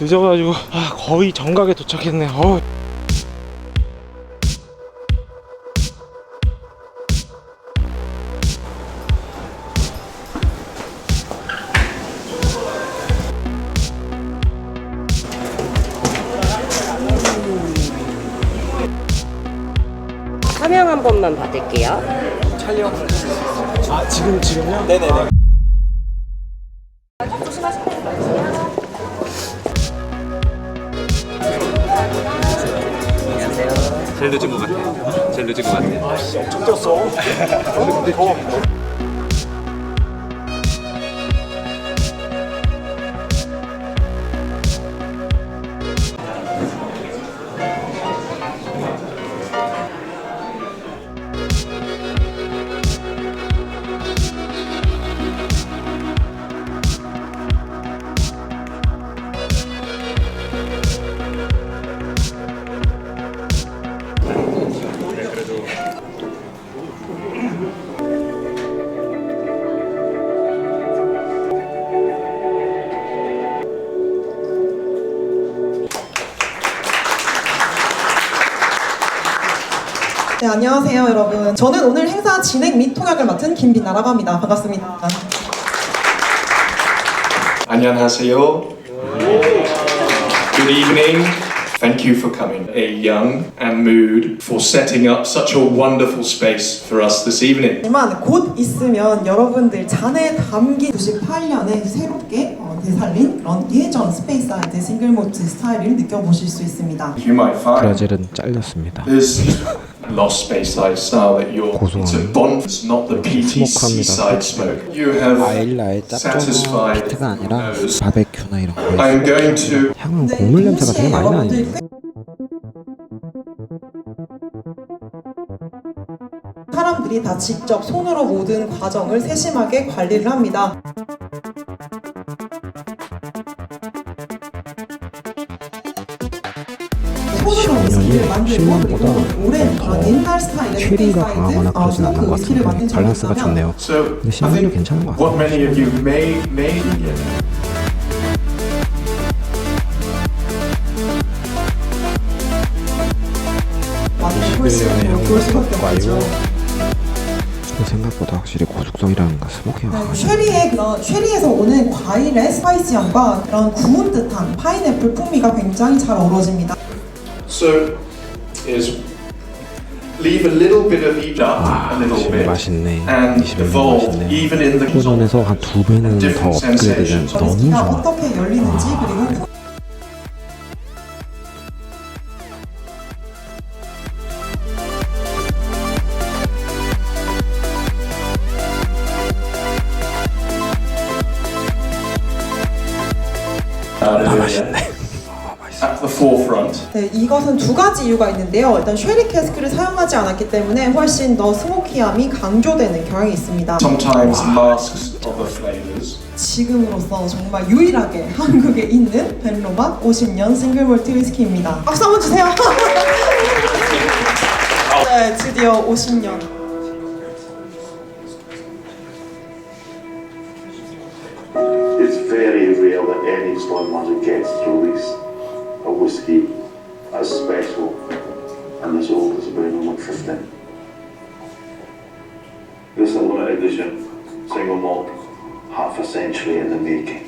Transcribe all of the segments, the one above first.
늦어가지고 아, 거의 정각에 도착했네. 어. 서명 한 번만 받을게요. 아 지금 지금요? 네네네. 제일 늦은 것 같아. 제일 늦은 것 같아. 네, 안녕하세요, 여러분. 저는 오늘 행사 진행 및 통역을 맡은 김빛나라고 합니다. 반갑습니다. 안녕하세요. Good evening. Thank you for coming. A young and mood for setting up such a wonderful space for us this evening. 하지만 곧 있으면 여러분들 잔에 담긴 98년에 새롭게 어, 되살린 그런 예전 스페이사이드 싱글모트 스타일을 느껴보실 수 있습니다. You might find 브라질은 잘렸습니다. Lost space side style that you're 고소한 it's a bond, it's not the PTC side smoke. You have 아일라의 짭조름한 satisfied 피트가 아니라 those. 바베큐나 이런 거 I'm going to 향은 곡물 냄새가 되게 많이 나요. 사람들이 다 직접 손으로 모든 과정을 세심하게 관리를 합니다. 손으로 위스키를 만들고 10년보다 그리고 오랜 그런 옛날 스타일의 체리가 스페이사이드, 강하거나 어, 그러진 않는 것 같은데 밸런스가 좋네요. 근데 I 신문이 think 괜찮은 것 같아요. many of you may may 많이 훨씬 11년의 향은 볼 수밖에 덕과요. 없죠. 그 생각보다 확실히 고숙성이라는 거 스모키가 네, 강하죠. 쉐리의 그런 쉐리에서 오는 과일의 스파이시함과 그런 구운 듯한 파인애플 풍미가 굉장히 잘 어우러집니다. So is leave a little bit of each up 아, a little 21 bit 맛있네. and 21 evolve 맛있네. even in the 호전에서 한 두 배는 더 업그레이드된 너무 위스키가 좋아. 어떻게 열리는지 그리고 아 맛있네. At the forefront. 네, 이것은 두 가지 이유가 있는데요. 일단 쉐리 캐스크를 사용하지 않았기 때문에 훨씬 더 스모키함이 강조되는 경향이 있습니다. Sometimes masks of the flavors. 지금으로서 정말 유일하게 한국에 있는 벤로바 50년 싱글몰트 위스키입니다. 박수 한번 주세요. 네, 드디어 50년. It's very rare that any Stone Magic gets to release a whiskey as special and as old as Brown 115. This is a limited edition single malt, half a century in the making.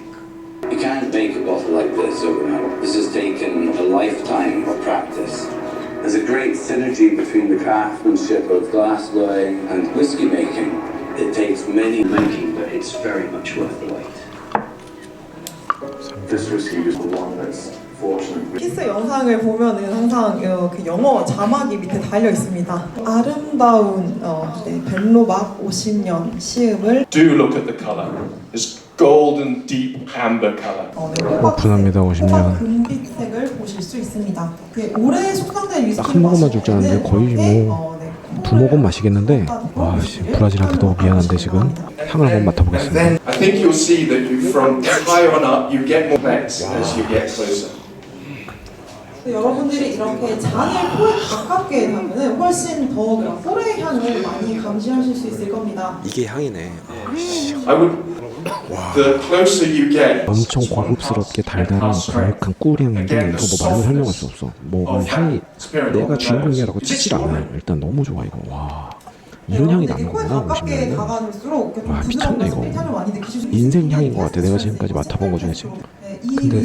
You can't make a bottle like this overnight. This has taken a lifetime of practice. There's a great synergy between the craftsmanship of glass blowing and whiskey making. It takes many Making, but it's very much worth the wait. This whiskey was the one that's fortunate. 키스 영상을 보면은 항상 어, 그 영어 자막이 밑에 달려 있습니다. 아름다운 어, 네, 벤로박 50년 시음을 Do look at the colour. It's golden, deep amber colour. 어, 네, 호박- 오픈합니다, 50년. 호박 금빛색을 보실 수 있습니다. 그 올해 숙성된 위스키 한 모금만 줄 줄 알았는데 거의 뭐 두 모금 마시겠는데 와 씨, 브라질한테 너무 미안한데 지금 향을 한번 맡아보겠습니다. then I think you'll see that you, from higher on up, you get more complex as you get closer. 여러분들이 이렇게 잔을 코에 가깝게 하면은 훨씬 더 그런 꿀의 향을 많이 감지하실 수 있을 겁니다. 이게 향이네 I would the closer you get. 엄청 고급스럽게 달달한 강력한 꿀향인데 이거 뭐 말로 설명할 수 없어. 뭐 향이 내가 주인공이라고 치질 않아요. 일단 너무 좋아 이거. 와 이런 향이 코에 나는구나 가깝게 50년은. 다가갈수록 이렇게 좀 와, 미쳤네, 이거. 인생. 향인 것 같아. 내가 지금까지 맡아본 것 중에. 네, 이 근데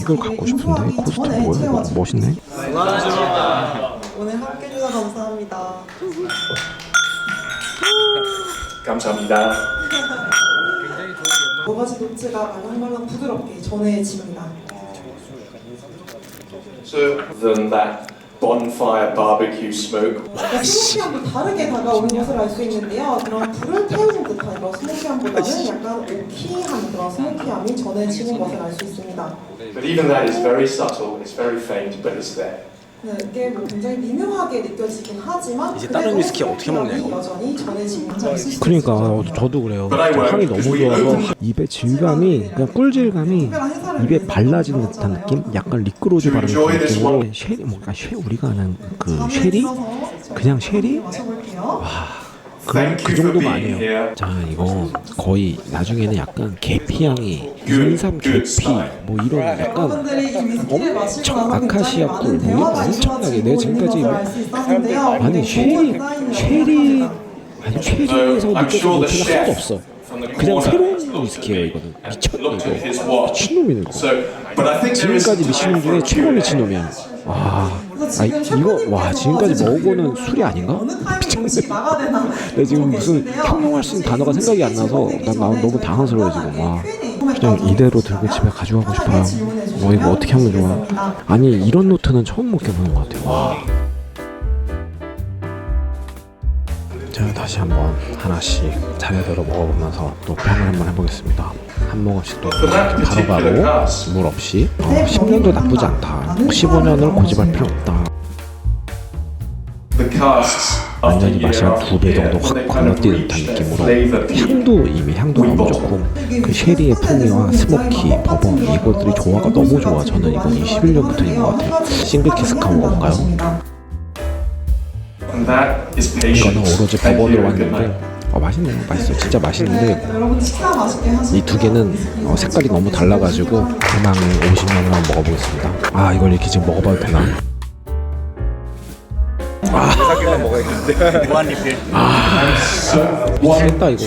이걸 갖고 싶은데 코스트 뭐야? 이거 멋있네. 오늘 함께 해주셔서 감사합니다. 감사합니다. 모가지 노트가 말랑말랑 부드럽게 전해집니다. So than that bonfire barbecue smoke. 약간 스모키함도 다르게 다가오는 것을 알 수 있는데요. 그런 불을 태우는 듯한 이런 스모키함보다는 약간 오키한 그런 스모키함이 전해지는 것을 알 수 있습니다. But even that is very subtle, it's very faint, but it's there. 네, 이게 뭐 굉장히 미묘하게 느껴지긴 하지만 이제 다른 그래도 위스키 어떻게 먹냐, 이거? 여전히 전해지는 것을 수 그러니까. 저도 그래요. 향이 너무 좋아서 입에 질감이 그냥 꿀질감이 입에 발라지는. 듯한 느낌? 약간 듯한 this 느낌으로. 쉐리 뭔가 쉐 우리가 아는 그 쉐리? 그냥 쉐리? 마셔볼게요. 그, Thank 그 정도가 아니에요. 자 이거 거의 나중에는 약간 계피 향이 Good, 인삼 계피. 뭐 이런 약간 마시고 나서 굉장히 아카시아 꿀, 뭐 엄청나게 내가 지금까지. 아니 쉐리 쉐리 생각합니다. 아니 쉐리에서 the 노트가 하나도 없어. 그냥 새로운 위스키예요 이거는 미쳤네 이거. 미친놈이네 이거 지금까지 미친놈 중에 최고. 미친놈이야 와 아, 지금 이거 와 지금까지 지금 먹어보는 술이 아닌가? 내 지금 보고 무슨. 형용할 수 있는 단어가 생각이 안 나서 난 전에 너무 저희 당황스러워 지금 간단하게 와 Q&A 그냥 이대로 들고 집에 가져가고 싶어요 주시면 이거 어떻게 하면 좋아. 아니 이런 노트는 처음 먹혀보는 것 같아요 와 제가 다시 한번 하나씩 차례대로 먹어보면서 또 평을 한번 해보겠습니다. 한 모금씩 또 바로바로 물 없이. 어, 10년도 나쁘지 않다. 15년을 고집할 필요 없다. 완전히 맛이 한 두 배 정도 확 건너뛰는 듯한 느낌으로 향도 이미 향도 너무 좋고 그 쉐리의 풍미와 스모키, 버번 이것들이 조화가 너무 좋아. 저는 이거 21년부터인 것 같아요. 싱글 캐스카 먹어볼까요? And that is 이거는. 오로지 night. 왔는데 어 맛있네 맛있어 진짜 맛있는데 여러분 식사 맛있게 하시고 이 두 개는 어, 색깔이 너무 달라가지고 대망의 50년을 한번 먹어보겠습니다. 아 이걸 이렇게 지금 먹어봐도 되나? 미치겠다 이거.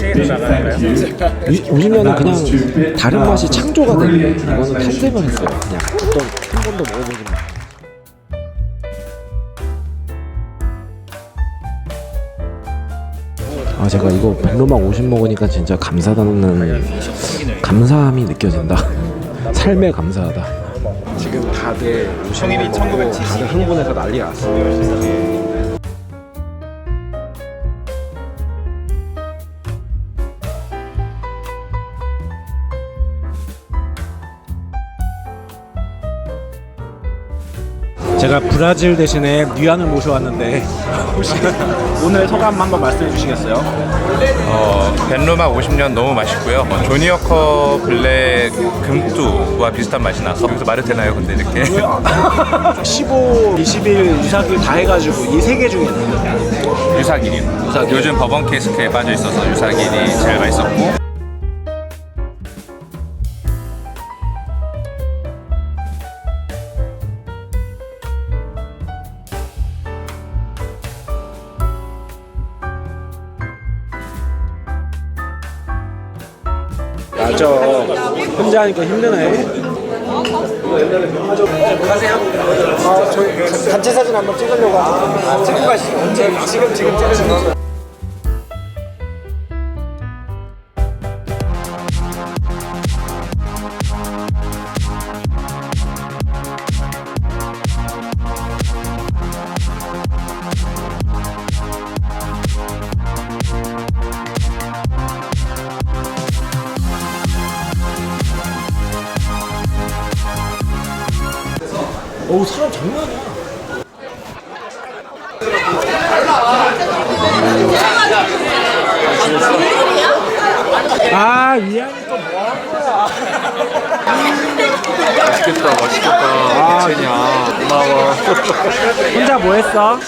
이- 50년은 그냥 다른 맛이 창조가 되는 거예요 이거는 탄생을 했어요. 그냥 어떤 한 번도 먹어보지 마 아 제가 이거 백로막 50 먹으니까 진짜 감사하다는 감사함이 느껴진다. 삶에 감사하다. 지금 다들 성인이 1970 다들 흥분해서 난리가 났어 제가 브라질 대신에 뉘안을 모셔왔는데 혹시 오늘 소감 한번 말씀해 주시겠어요? 어, 벤로마 50년 너무 맛있고요. 어, 조니어커 블랙 금뚜와 비슷한 맛이 나서 여기서 말해도 되나요? 근데 이렇게 15, 20일 유사길 다 해가지고 이 세 개 중에 유사길이 요즘 버번 캐스크에 빠져 있어서 유사길이 제일 맛있었고 맞아 혼자 하니까 힘드네. 가세요 아, 저희 단체 사진 한번 찍으려고 아, 찍고 가시죠. 지금 지금 지금 찍으신 거 어우 사람 장난 아니야 아 이한이 또 뭐하는 거야 맛있겠다 맛있겠다 미쳤냐 고마워. 혼자 뭐 했어?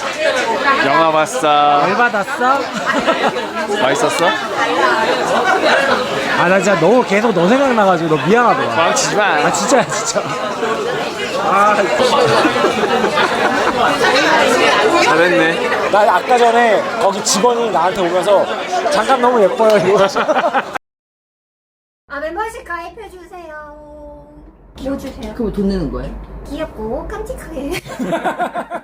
영화 봤어. 열 받았어? 맛있었어? 아, 나 진짜 너무 계속 너 생각나가지고 너 미안하더라. 망치지 마. 아, 진짜야, 진짜. 아, 잘했네. 나 아까 전에 거기 직원이 나한테 오면서 잠깐 너무 예뻐요, 이거. 아 멤버십 가입해주세요. 뭐 주세요? 그럼 돈 내는 거예요? 귀엽고 깜찍하게.